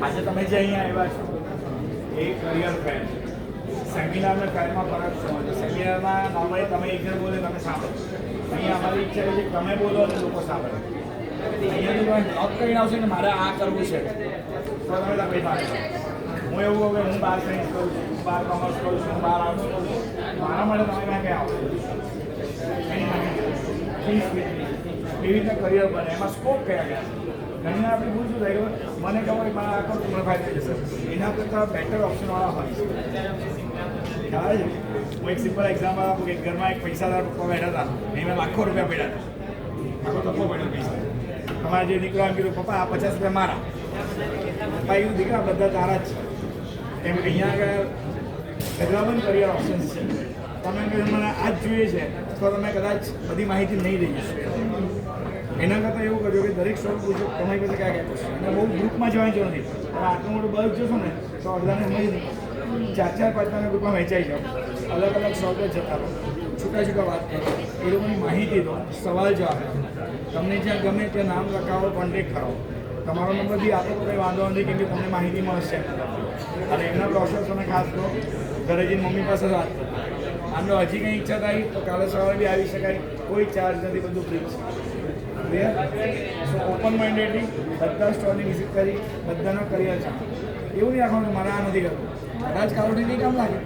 આજે તમે જે અહીંયા આવ્યા છો એ કરિયર ફેર સેમિનાર અને ફેરમાં ફરક છે સેમિનારમાં નોર્મલી તમે એક જણ બોલે તમે સાંભળો અહીંયા અમારી ઈચ્છા છે કે તમે બોલો અને લોકો સાંભળે અહીંયા તમે જોબ કરીને આવશો ને મારે આ કરવું છે તો તમે તમે. હું એવું કે હું બાર સાયન્સ કરું છું બાર કોમર્સ કરું છું બાર આર્ટ્સ કરું છું. મારા માટે તમે ક્યાં ક્યાં આવો એવી રીતે કરિયર બને? એમાં સ્કોપ કયા કયા ઘણી વાર આપણે ભૂલ શું થાય કે મને ખબર મારા આખો તમને ફાયદો થઈ જશે. એના કરતાં બેટર ઓપ્શનવાળા હોય. છે? હું એક સિમ્પલ એક્ઝામ્પલ આપું કે ઘરમાં એક પૈસાદાર પપ્પા બેઠા હતા. એમાં લાખો રૂપિયા પડ્યા હતા. આખો તપો પડ્યો પૈસા. તમારા જે દીકરો એમ કીધું, પપ્પા, આ પચાસ રૂપિયા મારા. પપ્પા એવું દીકરા, બધા તારા જ છે. કે અહીંયા આગળ ડેવલપમેન્ટ કરિયર ઓપ્શન્સ છે. તમે એમ મને આ જ જોઈએ છે. તો તમે કદાચ બધી માહિતી નહીં લઈ જશો એના કરતાં એવું કર્યું કે દરેક સ્ટોક પૂછો તમારી પાસે ક્યાં ક્યાં પૂછો અને બહુ ગ્રુપમાં જવાની જરૂર નથી. તમે આટલું મોટું બલ્બ જોશો ને, તો અડધાને સમજ નહીં ચાર ચાર પાંચના ગ્રુપમાં વહેંચાઈ જાઓ. અલગ અલગ સ્ટોકે જતા રહો. છૂટા છૂટા વાત કરો. એ લોકોની માહિતી દો. સવાલ જવાબ તમને જ્યાં ગમે ત્યાં નામ લખાવો કોન્ટેક્ટ કરો. તમારો નંબર બી આપો તો કંઈ વાંધો નથી કેમ કે તમને માહિતી મળશે. અને એમના પ્રોસેસ તમે ખાસ કરો ઘરે જઈને મમ્મી પાસે વાત કરો. તો હજી કંઈ ઈચ્છા થાય તો કાલે સવારે બી આવી શકાય. કોઈ ચાર્જ નથી, બધું ફ્રી છે. સો ઓપન માઇન્ડેડલી બધા સ્ટોરની વિઝિટ કરી, બધાના કરિયર છે. એવું નહીં રાખવાનું, મારે આ નથી કરવું. કદાચ કારોડી નહીં કામ લાગે.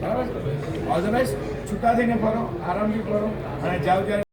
બરાબર? બેસ્ટ છૂટા થઈને ફરો, આરામથી ફરો, અને જાઓ ત્યારે